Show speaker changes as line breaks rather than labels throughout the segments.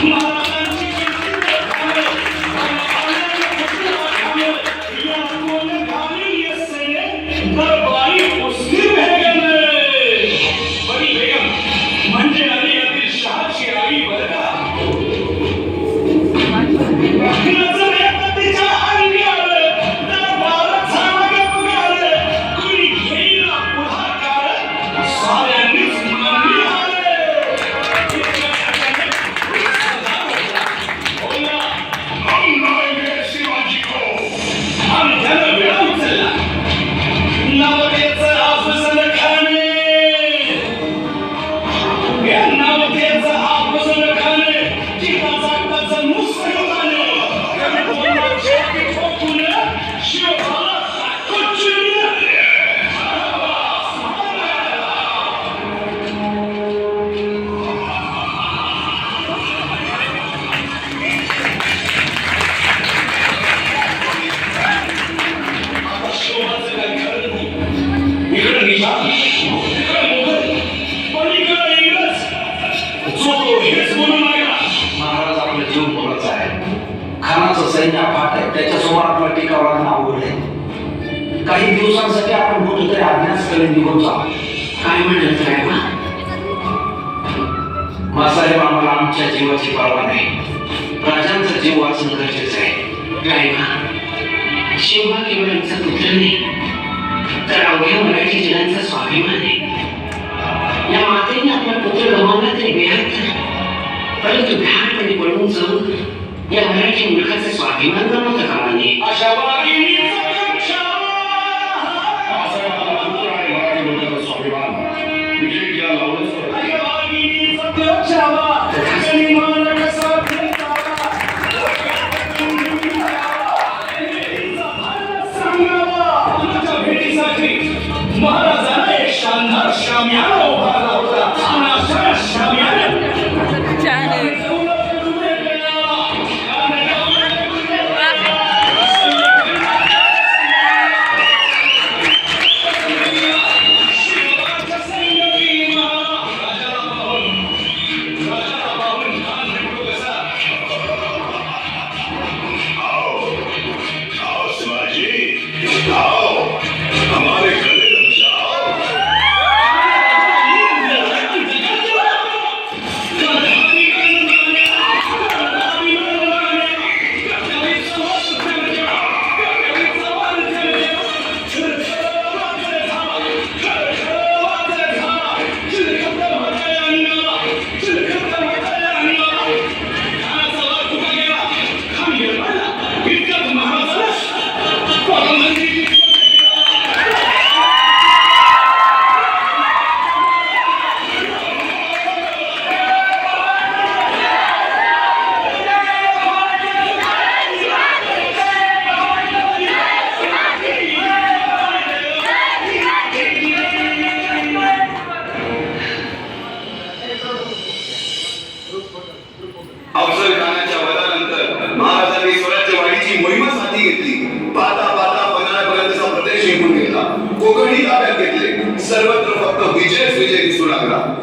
Glory. Amen. हेच लागला
महाराज आपला जीव बोलत आहे. खानाचं सैन्य फाट आहे. त्याच्यासमोर आपला टिकावा लागणं अवघड आहे. काही दिवसांसाठी आपण कुठेतरी अज्ञासकडे निघून जाऊ.
काय म्हणत काय
मासाहेब आम्हाला आमच्या जीवाची पर्वा नाही. राजांचा जीव वाचणं गरजेचं आहे.
काय शिवबा केवळ आमचा पुत्र नाही? तर अवघ्या मराठी जनांचा स्वाभिमान आहे. या मातेने परंतु भ्याडपणे पळून जाऊन या मराठी मुलखाचा स्वाभिमान गमावता कामा नये
अशा वाघिणीचा कक्षावा. अशा वाघिणीचा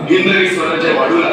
गिरनरी स्वराज्य वाढूला